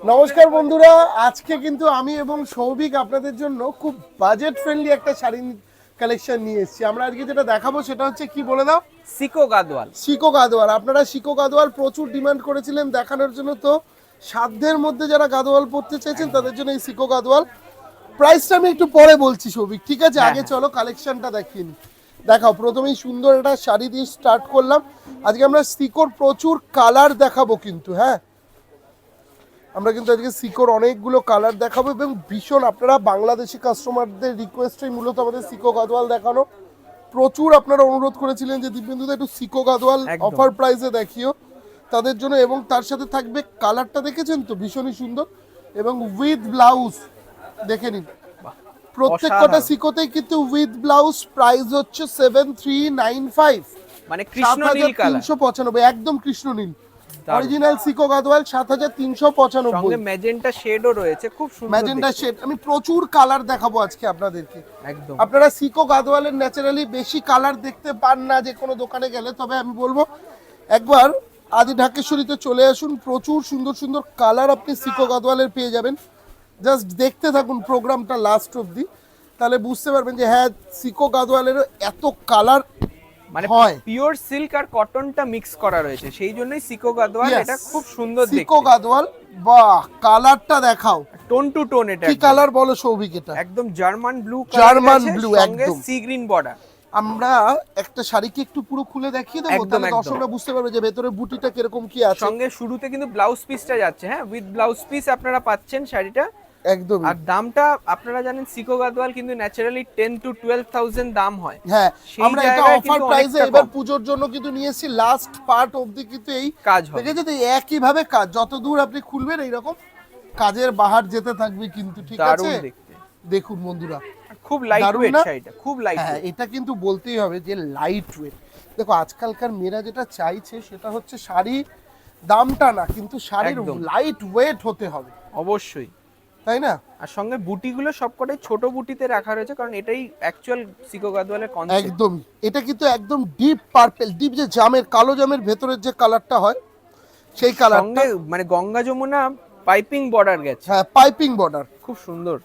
নমস্কার বন্ধুরা আজকে কিন্তু আমি এবং সৌভিক আপনাদের জন্য খুব বাজেট ফ্রেন্ডলি একটা শাড়ি কালেকশন নিয়ে এসেছি। আমরা আজকে যেটা দেখাবো সেটা হচ্ছে কি বলে দাও? সিকো গাদওয়াল। শিকো গাদোয়াল আপনারা শিকো গাদোয়াল প্রচুর ডিমান্ড করেছিলেন দেখানোর জন্য তো সাধ্যের মধ্যে যারা গাদোয়াল পড়তে চাইছেন তাদের জন্য এই শিকো গাদোয়াল প্রাইসটা আমি একটু পরে বলছি সৌভিক ঠিক আছে? হ্যাঁ, আগে হ্যাঁ। চলো কালেকশনটা দেখিয়ে নিই। দেখাও প্রথমেই সুন্দর একটা শাড়ি দিয়ে স্টার্ট করলাম। আজকে আমরা সিকোর প্রচুর কালার দেখাবো কিন্তু হ্যাঁ? আমরা কিন্তু আজকে সিকোর অনেকগুলো কালার দেখাবো এবং ভীষণ আপনারা বাংলাদেশি কাস্টমারদের রিকোয়েস্টই মূলত আমাদের সিকো গাদোয়াল দেখানো। প্রচুর আপনারা অনুরোধ করেছিলেন যে দিব্যেন্দুদা একটু সিকো গাদোয়াল অফার প্রাইসে দেখিও। তাদের জন্য এবং তার সাথে থাকবে কালারটা দেখেছেন তো? ভীষণই সুন্দর। এবং উইথ ব্লাউজ দেখে নিন। প্রত্যেকটা। সিকোতেই কিন্তু উইথ ব্লাউজ প্রাইস হচ্ছে সেভেন থ্রি নাইন ফাইভ মানে কৃষ্ণ নীল কালার তিনশো পঁচানব্বই একদম কৃষ্ণ নীল। অরিজিনাল সিকো তিনশো পঁচানব্বই। সঙ্গে ম্যাজেন্টা শেডও রয়েছে খুব সুন্দর ম্যাজেন্ডা দেখতে। শেড আমি প্রচুর কালার দেখাবো আজকে আপনাদেরকে। একদম। আপনারা সিকো গাদোয়ালের ন্যাচারালি বেশি কালার দেখতে পান না যে কোনো দোকানে গেলে তবে আমি বলব একবার আদি ঢাকেশ্বরীতে চলে আসুন প্রচুর সুন্দর সুন্দর কালার আপনি সিকো গাদোয়ালের পেয়ে যাবেন। জাস্ট দেখতে থাকুন প্রোগ্রামটা লাস্ট অবধি। তাহলে বুঝতে পারবেন যে হ্যাঁ সিকো গাদোয়ালের এত কালার মানে। পিওর সিল্ক আর কটনটা মিক্স করা রয়েছে। সেই জন্যই সিকো গাদওয়াল এটা খুব সুন্দর সিকো দেখতে। গাদোয়াল বাহ কালারটা দেখাও। টোন টু টোন এটা কি কালার বলো সৌভিক এটা? একদম জার্মান ব্লু German blue, একদম। সি গ্রিন বর্ডার আমরা একটা শাড়িকে একটু পুরো খুলে দেখিয়ে দেবো তাহলে। দর্শকরা বুঝতে পারবে যে ভেতরে বুটিটা কীরকম কি আছে। সঙ্গে শুরুতে কিন্তু ব্লাউজ পিসটা যাচ্ছে হ্যাঁ? উইথ ব্লাউজ পিস আপনারা পাচ্ছেন শাড়িটা। একদম আর দামটা আপনারা জানেন সিকো গাদওয়াল কিন্তু naturally ten to twelve thousand দাম হয়। হ্যাঁ আমরা এটা অফার প্রাইসে এবার। পুজোর জন্য কিন্তু নিয়ে এসেছি লাস্ট পার্ট অবধি কিন্তু এই কাজ হবে। একই ভাবে কাজ যত দূর আপনি খুলবেন এইরকম কাজের বাহার যেতে থাকবে কিন্তু ঠিক আছে? দেখুন বন্ধুরা। খুব লাইট ওয়েট? শাড়িটা খুব লাইট হ্যাঁ এটা কিন্তু বলতেই হবে যে লাইট ওয়েট দেখো আজকালকার মেয়েরা যেটা চাইছে সেটা হচ্ছে শাড়ি দামটা না কিন্তু শাড়ির লাইট ওয়েট হতে হবে। অবশ্যই। তাই না? আর সঙ্গে বুটিগুলো সবকটাই ছোট বুটিতে রাখা রয়েছে কারণ এটাই অ্যাকচুয়াল সিকো গাদওয়ালের কনসেপ্ট একদম। এটা কিন্তু একদম ডিপ পার্পেল ডিপ যে জামের কালো জামের ভেতরের যে কালারটা হয় সেই কালারটা সঙ্গে মানে গঙ্গা যমুনা পাইপিং বর্ডার গেছে। হ্যাঁ পাইপিং বর্ডার খুব সুন্দর।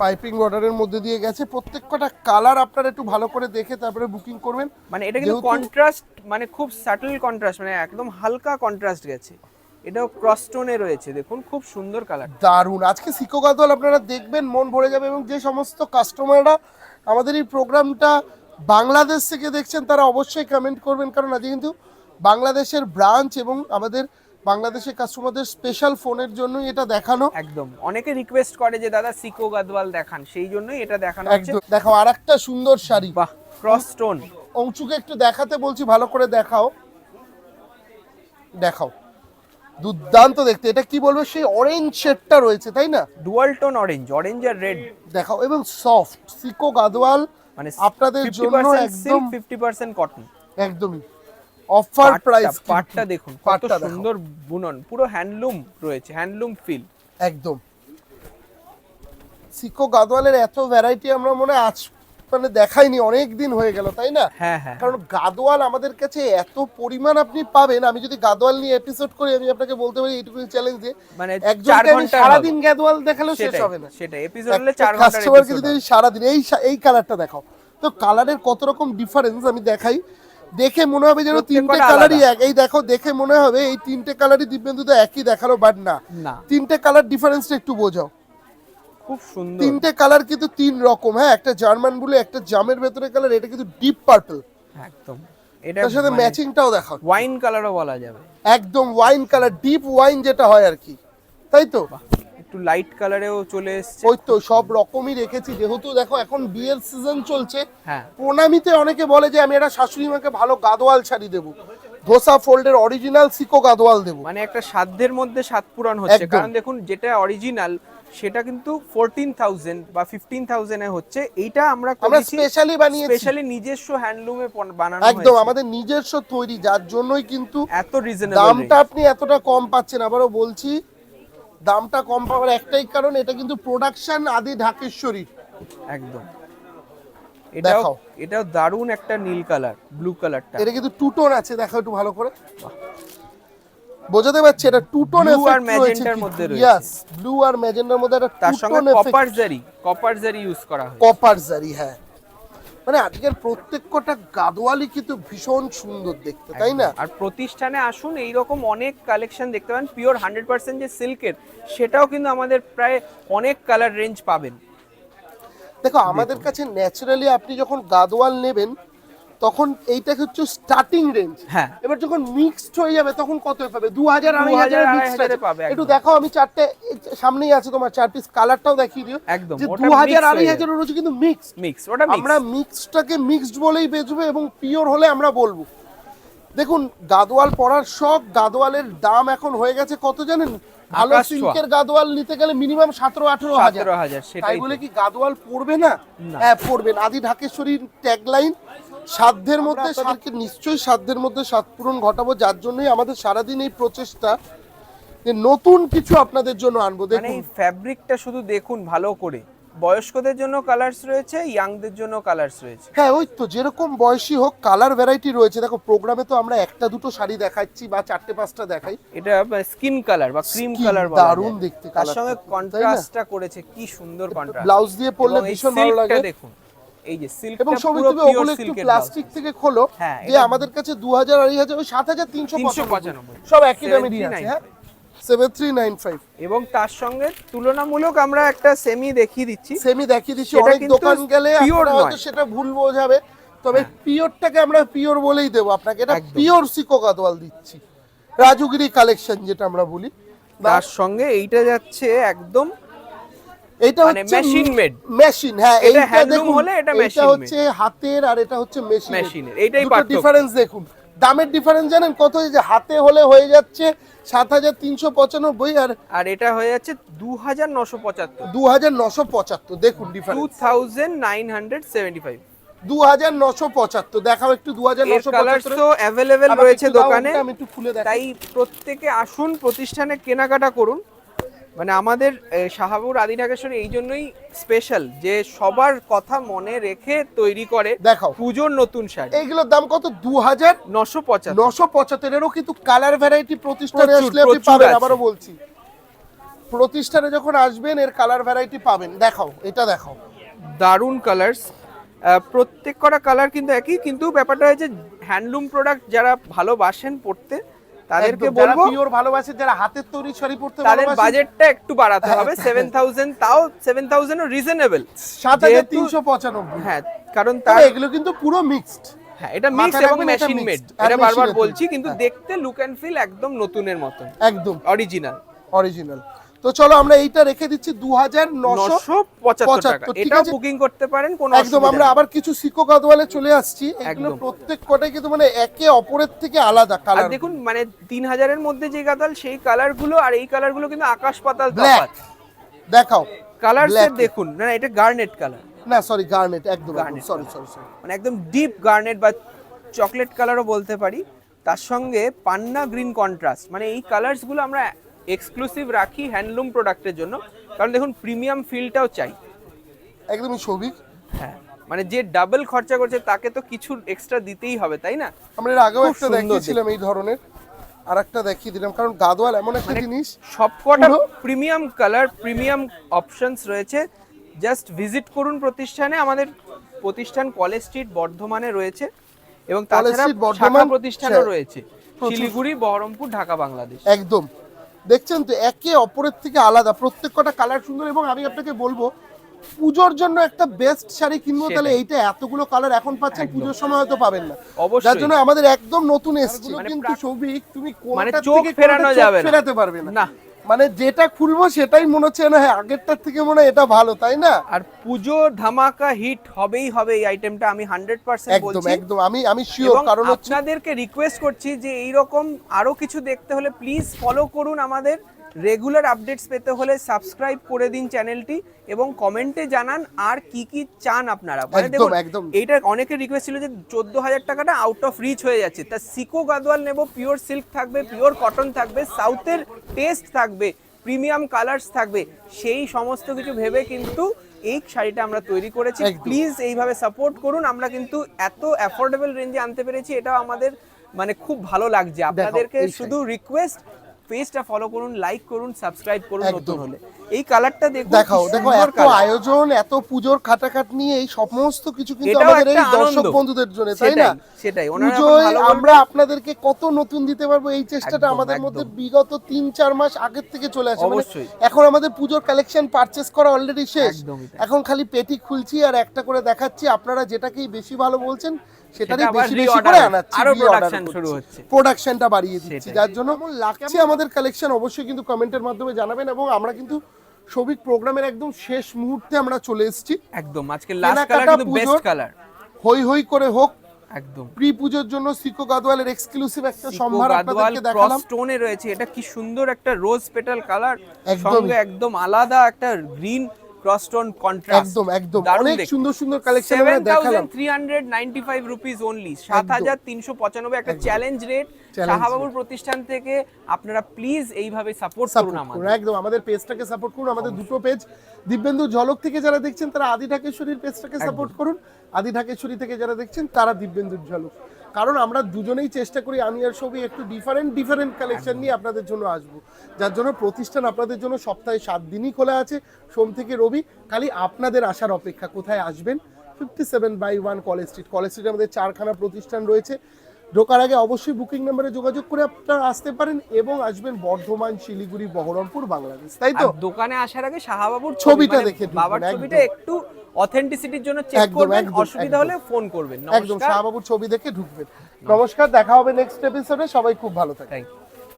পাইপিং বর্ডারের মধ্যে দিয়ে গেছে। প্রত্যেকটা কালার আপনারা একটু ভালো করে দেখে তারপরে বুকিং করবেন। মানে এটা কিন্তু কন্ট্রাস্ট মানে খুব সাটল কন্ট্রাস্ট মানে একদম হালকা কন্ট্রাস্ট গেছে। এটাও ক্রস টোনে রয়েছে দেখুন খুব সুন্দর কালার দারুণ আজকে শিক্ষক আদল আপনারা দেখবেন মন ভরে যাবে এবং যে সমস্ত কাস্টমাররা আমাদের এই প্রোগ্রামটা বাংলাদেশ থেকে দেখছেন তারা অবশ্যই কমেন্ট করবেন। কারণ আজকে কিন্তু বাংলাদেশের ব্রাঞ্চ এবং আমাদের বাংলাদেশের কাস্টমারদের স্পেশাল ফোনের জন্যই এটা দেখানো। একদম। অনেকে রিকোয়েস্ট করে যে দাদা সিকো গাদওয়াল দেখান। সেই জন্যই এটা দেখানো হচ্ছে। একদম। দেখো আর একটা সুন্দর শাড়ি। বাহ ক্রস টোন অংশুকে একটু দেখাতে বলছি ভালো করে দেখাও। দেখাও। দুর্দান্ত দেখতে। এটা কি বলব? সেই অরেঞ্জ শেডটা রয়েছে তাই না? ডুয়াল টোন অরেঞ্জ অরেঞ্জ আর রেড দেখাও। এবং সফট সিকো গাদওয়াল মানে আপনাদের জন্য একদম ফিফটি পার্সেন্ট কটন একদমই। অফার প্রাইস পাটটা দেখুন কত সুন্দর বুনন। পুরো হ্যান্ডলুম রয়েছে হ্যান্ডলুম ফিল একদম। সিকো গাদওয়ালের এত ভ্যারাইটি আমরা মনে আজ মানে দেখাইনি অনেক দিন হয়ে গেল তাই না? হ্যাঁ হ্যাঁ কারণ গাদোয়াল আমাদের কাছে এত পরিমাণ আপনি পাবেন আমি যদি গাদোয়াল নিয়ে এপিসোড করি আমি আপনাকে বলতে পারি এইটুকু চ্যালেঞ্জ যে মানে ঘণ্টার সারাদিন গাদোয়াল দেখালেও শেষ হবে না। সেটাই এপিসোড হলে চার ঘণ্টার কাস্টমারকে যদি সারাদিন এই এই কালারটা দেখাও। তো কালারের কত রকম ডিফারেন্স আমি দেখাই। দেখে মনে হবে যেন তিনটে কালারই এক। এই দেখো দেখে মনে হবে এই তিনটে কালারই দিব্যেন্দু তো একই দেখাল বাট না। না। তিনটে কালার ডিফারেন্সটা একটু বোঝাও। খুব সুন্দর। তিনটে কালার কিন্তু তিন রকম হ্যাঁ একটা জার্মান ব্লু একটা জামের ভেতরে কালার এটা কিন্তু ডিপ পার্পল। একদম। এটা তার সাথে ম্যাচিংটাও দেখাও ওয়াইন কালারও বলা যাবে। একদম ওয়াইন কালার ডিপ ওয়াইন যেটা হয় আর কি। তাই তো? একটু লাইট কালারেও চলে এসছে। ওই তো সব রকমই রেখেছি। যেহেতু দেখো এখন বিয়ের সিজন চলছে হ্যাঁ। প্রণামীতে অনেকে বলে যে আমি একটা শাশুড়ি মাকে ভালো গাদোয়াল শাড়ি দেবো। ধোসা ফোল্ডের অরিজিনাল সিকো গাদোয়াল দেবো। মানে একটা সাধ্যের মধ্যে সাত পূরণ হচ্ছে। কারণ দেখুন যেটা অরিজিনাল সেটা কিন্তু ফোরটিন থাউজেন্ড বা ফিফটিন থাউজেন্ডে হচ্ছে। এইটা আমরা আমরা স্পেশালি বানিয়েছি। স্পেশালি নিজস্ব হ্যান্ডলুমে বানানো একদম আমাদের নিজস্ব তৈরি যার জন্যই কিন্তু এত রিজনেবল দামটা আপনি এতটা কম পাচ্ছেন। আবারও বলছি দামটা কম পাওয়ার একটাই কারণ এটা কিন্তু প্রোডাকশন আদি ঢাকেশ্বরী। একদম। এটাও। এটাও দারুণ একটা নীল কালার ব্লু কালারটা এটা কিন্তু টু টোন আছে দেখো একটু ভালো করে। বোঝাতে পারছি এটা টু টোন Blue আর এফেক্ট রয়েছে magenta র মধ্যে রয়েছে। ইয়েস ব্লু আর ম্যাজেন্ডার মধ্যে একটা তার সঙ্গে কপার জারি কপার জারি ইউজ করা হয় কপার জারি হ্যাঁ। মানে আজকের প্রত্যেকটা গাদোয়ালি কিন্তু ভীষণ সুন্দর দেখতে তাই না? আর প্রতিষ্ঠানে আসুন এইরকম অনেক কালেকশন দেখতে পাবেন পিওর হান্ড্রেড পার্সেন্ট যে সিল্কের সেটাও কিন্তু আমাদের প্রায় অনেক কালার রেঞ্জ পাবেন। দেখো আমাদের কাছে ন্যাচারালি আপনি যখন গাদোয়াল নেবেন তখন এইটা হচ্ছে স্টার্টিং রেঞ্জ হ্যাঁ। এবার যখন মিক্সড হয়ে যাবে তখন কত পাবে? দু হাজার আড়াই 2000, হাজার পাবে একটু দেখো আমি চারটে সামনেই আছে তোমার চার পিস কালারটাও দেখিয়ে দিও। একদম, যে দু হাজার আড়াই হাজার রয়েছে কিন্তু মিক্স মিক্স ওটা আমরা মিক্সটাকে মিক্সড বলেই বেচবো এবং পিওর হলে আমরা বলব। দেখুন গাদোয়াল পরার শখ গাদোয়ালের দাম এখন হয়ে গেছে কত জানেন? ভালো সিল্কের গাদোয়াল নিতে গেলে মিনিমাম সতেরো আঠেরো হাজার। তাই বলে কি গাদোয়াল পড়বে না। হ্যাঁ পড়বেন আদি ঢাকেশ্বরীর ট্যাগলাইন সাধ্যের মধ্যে সারকে নিশ্চয়ই সাধ্যের মধ্যে সাত পূরণ ঘটাবো যার জন্যই আমাদের সারাদিন এই প্রচেষ্টা যে নতুন কিছু আপনাদের জন্য আনব। মানে দেখুন। ফ্যাব্রিকটা শুধু দেখুন ভালো করে। বয়স্কদের জন্য কালার্স রয়েছে ইয়াংদের জন্য কালার্স রয়েছে। হ্যাঁ ওই তো যেরকম বয়সী হোক কালার ভ্যারাইটি রয়েছে। দেখো প্রোগ্রামে তো আমরা একটা দুটো শাড়ি দেখাচ্ছি বা চারটে পাঁচটা দেখাই। এটা স্কিন কালার বা ক্রিম কালার দারুণ দেখতে তার সঙ্গে কন্ট্রাস্টটা করেছে কি সুন্দর কন্ট্রাস্ট ব্লাউজ দিয়ে পরলে ভীষণ ভালো লাগে। দেখুন এই যে সিল্ক এবং সবই তুমি ওগুলো একটু প্লাস্টিক থেকে খোলো হ্যাঁ, যে আমাদের কাছে দু হাজার আড়াই হাজার ওই সাত হাজার তিনশো তিনশো পঁচানব্বই। পঁচানব্বই। সব একই দামেরই আছে হ্যাঁ? এবং তার সঙ্গে তুলনামূলক আমরা একটা সেমি দেখিয়ে দিচ্ছি। সেমি দেখিয়ে দিচ্ছি। অনেক দোকান গেলে আপনারা হয়তো সেটা ভুল বোঝাবে। তবে পিওরটাকে আমরা পিওর বলেই দেবো আপনাকে। এটা পিওর সিকো দিচ্ছি। রাজুগিরি কালেকশন যেটা আমরা বলি। তার সঙ্গে এইটা যাচ্ছে একদম এটা মানে হচ্ছে machine made। মেশিন হ্যাঁ এইটা দেখুন। হলে এটা এটা হচ্ছে হাতের আর এটা হচ্ছে মেশিন এর, এইটাই পার্থক্য। ডিফারেন্স দেখুন। দামের ডিফারেন্স জানেন? কত যে হাতে হলে হয়ে যাচ্ছে সাত হাজার তিনশো পঁচানব্বই আর আর এটা হয়ে যাচ্ছে দু হাজার নশো পঁচাত্তর। দু হাজার নশো পঁচাত্তর দেখুন two thousand nine hundred seventy five দু হাজার নশো পঁচাত্তর দেখাও একটু দু হাজার নশো অ্যাভেলেবেল রয়েছে দোকানে। আমি একটু খুলে দেখাই। তাই প্রত্যেকে আসুন প্রতিষ্ঠানে কেনাকাটা করুন। মানে আমাদের শাহাবুর আদি ঢাকেশ্বরী এই জন্যই স্পেশাল যে সবার কথা মনে রেখে তৈরি করে দেখাও। পুজোর নতুন শাড়ি। এইগুলোর দাম কত? দু হাজার নশো পঁচাত্তর। নশো পঁচাত্তরেরও কিন্তু কালার ভ্যারাইটি প্রতিষ্ঠানে আসলে আপনি পাবেন আবারও বলছি। প্রতিষ্ঠানে যখন আসবেন এর কালার ভ্যারাইটি পাবেন। দেখাও এটা দেখাও। দারুণ কালার্স প্রত্যেক কটা কালার কিন্তু একই কিন্তু ব্যাপারটা হয়েছে হ্যান্ডলুম প্রোডাক্ট যারা ভালোবাসেন পড়তে তাদেরকে বলব পিওর ভালোবাসে যারা হাতের তৈরি শাড়ি পরতে তাদের বাজেটটা একটু বাড়াতে হবে। সেভেন থাউজেন্ড তাও 7000 ও রিজনেবল সাত হাজার যেহেতু- তিনশো পঁচানব্বই। হ্যাঁ কারণ তার এগুলো কিন্তু পুরো মিক্সড হ্যাঁ এটা মিক্স মাথায় এবং মেশিন মেড এটা বারবার বলছি কিন্তু হ্যাঁ। দেখতে লুক এন্ড ফিল একদম নতুনের মতন। একদম। অরিজিনাল অরিজিনাল তো চলো আমরা এইটা রেখে দিচ্ছি দু হাজার নশো পঁচাত্তর টাকা। 75, ঠিক এটাও আছে? বুকিং করতে পারেন কোনো একদম আমরা আবার কিছু সিকো গাদওয়ালে চলে আসছি। এগুলো প্রত্যেক কটাই কিন্তু মানে একে অপরের থেকে আলাদা কালার দেখুন মানে তিন হাজারের মধ্যে যে গাদাল সেই কালারগুলো আর এই কালারগুলো কিন্তু আকাশ পাতাল ব্ল্যাক দেখাও। কালার দেখুন। না এটা গার্নেট কালার না সরি গার্নেট একদম সরি সরি সরি মানে একদম ডিপ গার্নেট বা চকলেট কালারও বলতে পারি। তার সঙ্গে পান্না গ্রিন কন্ট্রাস্ট মানে এই কালার্সগুলো আমরা এক্সক্লুসিভ রাখি হ্যান্ডলুম প্রোডাক্টের জন্য। কারণ দেখুন প্রিমিয়াম ফিলটাও চাই। একদমই সৌভিক। হ্যাঁ মানে যে ডাবল খরচা করছে তাকে তো কিছু এক্সট্রা দিতেই হবে তাই না? আমরা এর আগেও একটা দেখিয়েছিলাম এই ধরনের আর একটা দেখিয়ে দিলাম কারণ গাদওয়াল এমন একটা মানে জিনিস সবকটা পুরো- প্রিমিয়াম কালার প্রিমিয়াম অপশনস রয়েছে। জাস্ট ভিজিট করুন প্রতিষ্ঠানে আমাদের প্রতিষ্ঠান কলেজ স্ট্রিট বর্ধমানে রয়েছে। এবং তাছাড়া শাখা বর্ধমান, প্রতিষ্ঠানও হ্যাঁ, রয়েছে। শিলিগুড়ি বহরমপুর ঢাকা বাংলাদেশ। একদম। দেখছেন তো একে অপরের থেকে আলাদা। প্রত্যেক কটা কালার সুন্দর এবং আমি আপনাকে বলব পুজোর জন্য একটা বেস্ট শাড়ি কিনবো তাহলে এইটা এতগুলো কালার এখন পাচ্ছেন। পুজোর সময় হয়তো পাবেন না। যার জন্য আমাদের একদম নতুন এসছে। মানে কিন্তু সৌভিক তুমি কোনটা থেকে ফেরানো যাবে না। ফেরাতে পারবে না। মানে যেটা খুলবো সেটাই মনে হচ্ছে না হ্যাঁ আগেরটার থেকে মনে হয় এটা ভালো তাই না? আর পুজো ধামাকা হিট হবেই হবে এই আইটেমটা আমি হান্ড্রেড পার্সেন্ট একদম একদম আমি আমি শিওর কারণ আপনাদেরকে রিকোয়েস্ট করছি যে এইরকম আরও কিছু দেখতে হলে প্লিজ ফলো করুন আমাদের। রেগুলার আপডেটস পেতে হলে সাবস্ক্রাইব করে দিন চ্যানেলটি এবং কমেন্টে জানান আর কি কি চান আপনারা মানে দেখুন একদম। এইটা অনেকের রিকোয়েস্ট ছিল যে চোদ্দ হাজার টাকাটা আউট অফ রিচ হয়ে যাচ্ছে তা সিকো গাদওয়াল নেব পিওর সিল্ক থাকবে পিওর কটন থাকবে সাউথের টেস্ট থাকবে প্রিমিয়াম কালার্স থাকবে সেই সমস্ত কিছু ভেবে কিন্তু এই শাড়িটা আমরা তৈরি করেছি। প্লিজ এইভাবে সাপোর্ট করুন আমরা কিন্তু এত অ্যাফোর্ডেবল রেঞ্জে আনতে পেরেছি এটাও আমাদের মানে খুব ভালো লাগছে আপনাদেরকে শুধু রিকোয়েস্ট পেজটা ফলো করুন লাইক করুন সাবস্ক্রাইব করুন নতুন হলে। এই কালারটা দেখুন দেখাও দেখো এত আয়োজন এত পুজোর খাটাখাট নিয়ে এই সমস্ত কিছু কিন্তু আমাদের এই দর্শক বন্ধুদের জন্য তাই না? সেটাই, পুজোয় আমরা আপনাদেরকে কত নতুন দিতে পারব এই চেষ্টাটা আমাদের। মধ্যে বিগত তিন চার মাস আগের থেকে চলে আসে। মানে অবশ্যই। এখন আমাদের পুজোর কালেকশন পারচেস করা অলরেডি শেষ। এখন খালি পেটি খুলছি আর একটা করে দেখাচ্ছি। আপনারা যেটাকেই বেশি ভালো বলছেন সেটারই বেশি বেশি করে আনাচ্ছি আরও reorder শুরু হচ্ছে। প্রোডাকশনটা বাড়িয়ে দিচ্ছি। যার জন্য লাগছে? আমাদের কালেকশন অবশ্যই কিন্তু কমেন্টের মাধ্যমে জানাবেন এবং আমরা কিন্তু সবিক প্রোগ্রামের একদম শেষ মুহূর্তে আমরা চলে এসেছি। একদম আজকে লাস্ট কালার কিন্তু বেস্ট কালার হই হই করে হোক একদম। প্রি পুজোর জন্য সিকো গাদওয়ালের এক্সক্লুসিভ একটা সম্ভার আপনাদেরকে ক্রস দেখালাম। স্টোনে রয়েছে এটা কি সুন্দর একটা রোজ পেটাল কালার সঙ্গে একদম আলাদা একটা গ্রিন ক্রস স্টোন কন্ট্রাস্ট একদম একদম। অনেক সুন্দর সুন্দর কালেকশন আমরা দেখালাম। Thousand three hundred ninety five rupees only সাত হাজার তিনশো পঁচানব্বই একটা চ্যালেঞ্জ রেট শাহাবাবুর প্রতিষ্ঠান থেকে আপনারা প্লিজ এইভাবে সাপোর্ট করুন সাপোর্ট করুন আমাদের একদম। আমাদের পেজটাকে সাপোর্ট করুন আমাদের দুটো পেজ দিব্যেন্দু ঝলক থেকে যারা দেখছেন তারা আদি ঢাকেশ্বরীর পেজটাকে সাপোর্ট করুন। আদি ঢাকেশ্বরী থেকে যারা দেখছেন তারা দিব্যেন্দুর ঝলক। কারণ আমরা দুজনেই চেষ্টা করি আমি আর সবই একটু ডিফারেন্ট ডিফারেন্ট কালেকশন নিয়ে আপনাদের জন্য আসব। যার জন্য প্রতিষ্ঠান আপনাদের জন্য সপ্তাহে সাত দিনই খোলা আছে। সোম থেকে রবি। খালি আপনাদের আসার অপেক্ষা, কোথায় আসবেন? Fifty seven by one college street college স্ট্রিটে আমাদের চারখানা প্রতিষ্ঠান রয়েছে। ঢোকার আগে অবশ্যই বুকিং নাম্বারে যোগাযোগ করে আপনারা আসতে পারেন এবং আসবেন বর্ধমান শিলিগুড়ি বহরমপুর বাংলাদেশ তাই তো? দোকানে আসার আগে শাহাবাবুর ছবি ছবিটা মানে দেখে বাবার ছবিটা একটু অথেন্টিসিটির জন্য চেক করবেন অসুবিধা হলে ফোন করবেন। একদম নমস্কার। শাহবাবুর ছবি দেখে ঢুকবেন। নমস্কার দেখা হবে নেক্সট এপিসোডে সবাই খুব ভালো থাকে থ্যাংক ইউ